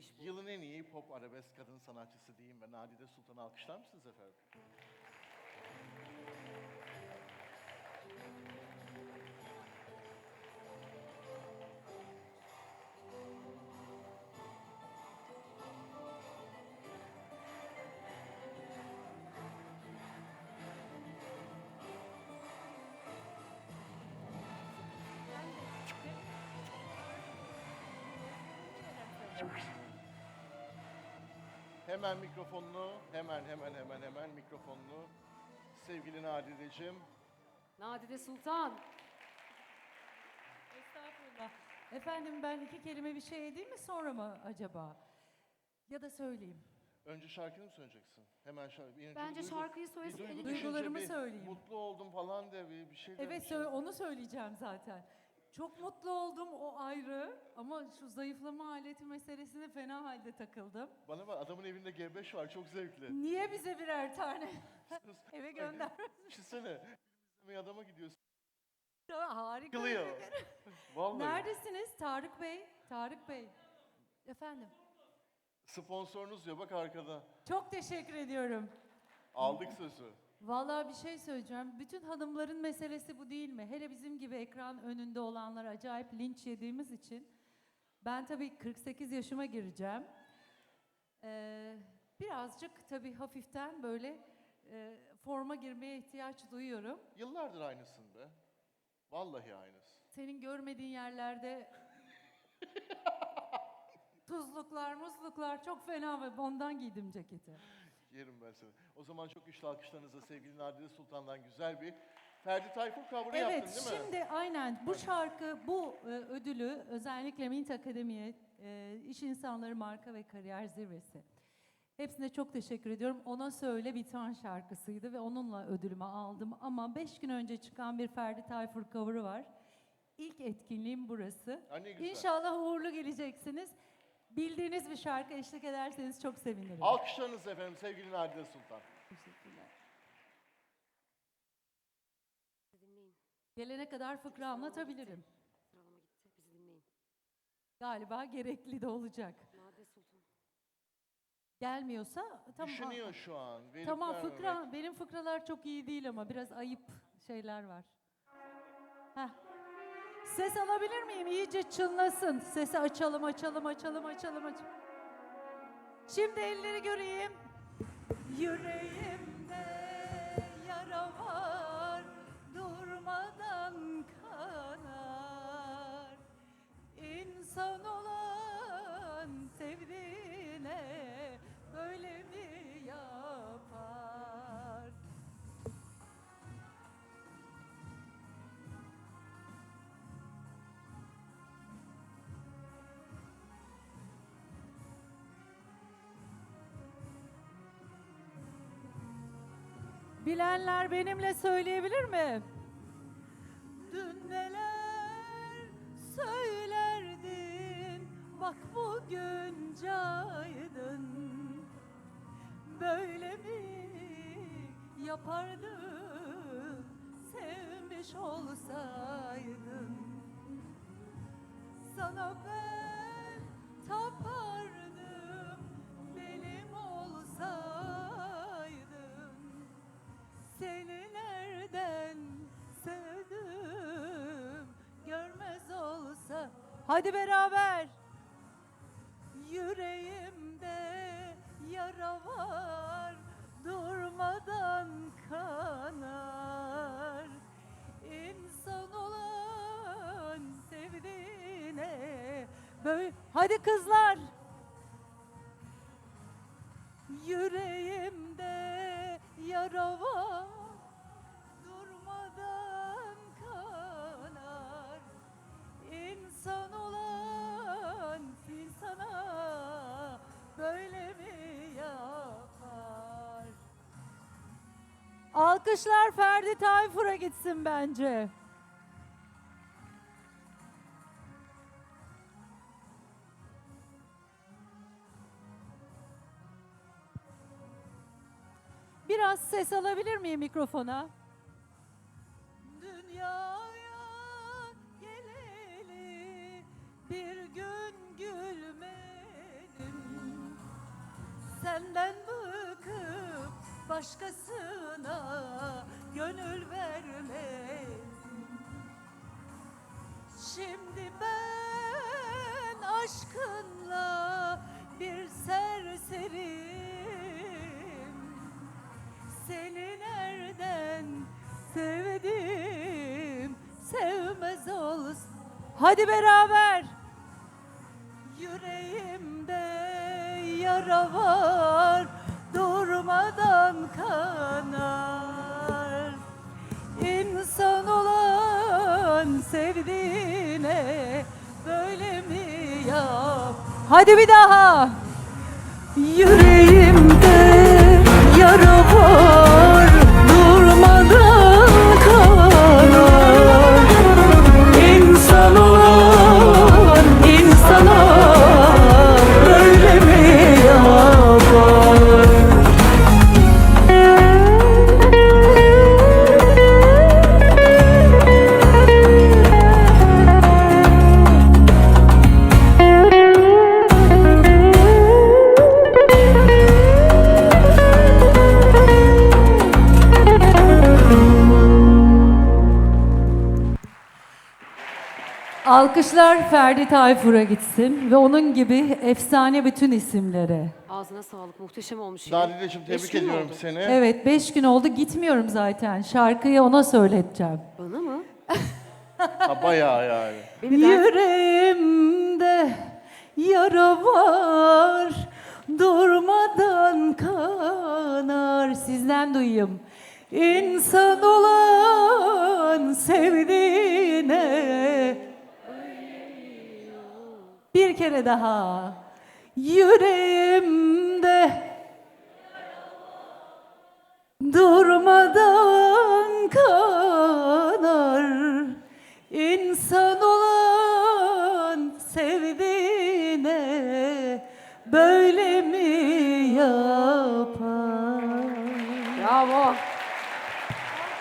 iş bu. Yılın en iyi pop arabesk kadın sanatçısı diyeyim ve Nadide Sultan'ı alkışlar mısınız efendim? Hemen mikrofonunu, hemen hemen hemen hemen mikrofonunu sevgili Nadide'cim. Nadide Sultan. Estağfurullah. Efendim ben iki kelime bir şey edeyim mi sonra mı acaba? Ya da söyleyeyim. Önce şarkını mı söyleyeceksin? Hemen şarkı. bir Bence bir duygu- şarkıyı bir söylesin, duygu elini- düşünce, Duygularımı bir söyleyeyim. Mutlu oldum falan de bir, bir şey de Evet bir şey. sö- onu söyleyeceğim zaten. Çok mutlu oldum o ayrı ama şu zayıflama aleti meselesine fena halde takıldım. Bana bak adamın evinde G5 var çok zevkli. Niye bize birer tane eve gönder? Düşünsene. Film izlemeye adama gidiyorsun. Harika. Vallahi. Neredesiniz Tarık Bey? Tarık Bey. Efendim. Sponsorunuz ya bak arkada. Çok teşekkür ediyorum. Aldık sözü. Vallahi bir şey söyleyeceğim. Bütün hanımların meselesi bu değil mi? Hele bizim gibi ekran önünde olanlar acayip linç yediğimiz için. Ben tabii 48 yaşıma gireceğim. Ee, birazcık tabii hafiften böyle e, forma girmeye ihtiyaç duyuyorum. Yıllardır aynısın be. Vallahi aynısı. Senin görmediğin yerlerde tuzluklar, muzluklar çok fena ve ondan giydim ceketi. Yerim ben seni. O zaman çok güçlü alkışlarınızla sevgili Nadide Sultan'dan güzel bir Ferdi Tayfur cover'ı Evet, yaptın değil mi? şimdi aynen bu şarkı, bu e, ödülü özellikle Mint Akademi'ye, e, İş İnsanları Marka ve Kariyer Zirvesi. Hepsine çok teşekkür ediyorum. Ona Söyle Biten şarkısıydı ve onunla ödülümü aldım. Ama beş gün önce çıkan bir Ferdi Tayfur cover'ı var. İlk etkinliğim burası. Ha, ne güzel. İnşallah uğurlu geleceksiniz. Bildiğiniz bir şarkı eşlik ederseniz çok sevinirim. Alkışlarınız efendim sevgili Nadide Sultan. Teşekkürler. Gelene kadar fıkra anlatabilirim. Galiba gerekli de olacak. Gelmiyorsa tamam. Düşünüyor şu an. verip Tamam vermemek. fıkra benim fıkralar çok iyi değil ama biraz ayıp şeyler var. Heh. Ses alabilir miyim? İyice çınlasın. Sesi açalım, açalım, açalım, açalım, açalım. Şimdi elleri göreyim. Yüreğimde yara var, durmadan kanar. İnsan olan Bilenler benimle söyleyebilir mi? Dün neler söylerdin? Bak bugün caydın. Böyle mi yapardın? Sevmiş olsaydın. Sana ben tapardım Hadi beraber. Yüreğimde yara var Durmadan kanar. İnsan olan sevdiğine böyle Hadi kızlar Alkışlar Ferdi Tayfur'a gitsin bence. Biraz ses alabilir miyim mikrofona? Dünyaya geleli bir gün gülmedim başkasına gönül vermez. Şimdi ben aşkınla bir serserim. Seni nereden sevdim, sevmez olsun. Hadi beraber. Yüreğimde yara var, durmadan kanar. İnsan olan sevdiğine böyle mi yap? Hadi bir daha. Yüreğimde Alkışlar Ferdi Tayfur'a gitsin ve onun gibi efsane bütün isimlere. Ağzına sağlık. Muhteşem olmuş. yine. Nadideciğim Beş tebrik gün ediyorum oldu? seni. Evet, beş gün oldu gitmiyorum zaten. Şarkıyı ona söyleteceğim. Bana mı? Ha, bayağı yani. Beni Yüreğimde yara var, durmadan kanar. Sizden duyayım. İnsan olan sevdiğine kere daha. Yüreğimde durmadan kanar İnsan olan sevdiğine böyle mi yapar? Bravo.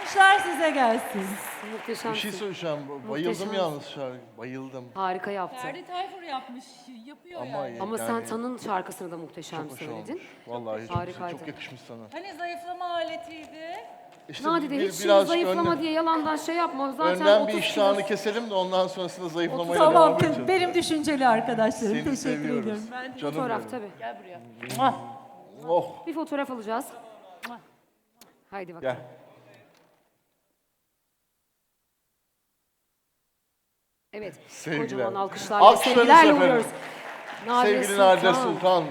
Alkışlar size gelsin. Muhteşemsin. Bir şey söyleyeceğim. Bayıldım Muhteşemsin. yalnız şarkı. Bayıldım. Harika yaptın. Tayfur yapmış, yapıyor Ama yani. Ama sen Tan'ın şarkısını da muhteşem çok hoş söyledin. olmuş. Vallahi çok, güzel, Harikaydı. çok yakışmış sana. Hani zayıflama aletiydi? İşte Nadide bir- hiç şimdi birazcık zayıflama önden- diye yalandan şey yapma. Zaten Önden 30 bir kilo- iştahını keselim de ondan sonrasında zayıflamayla Tamam, devam edeceğiz. benim düşünceli arkadaşlarım. Seni Teşekkür seviyoruz. ediyorum. Ben de- Canım Fotoğraf benim. tabii. Gel buraya. Oh Bir fotoğraf alacağız. Haydi bakalım. gel. Evet. Sevgiler. Kocaman alkışlarla Alkışlarınız sevgilerle efendim. uğurluyoruz. Sevgili Sultan. Sultan.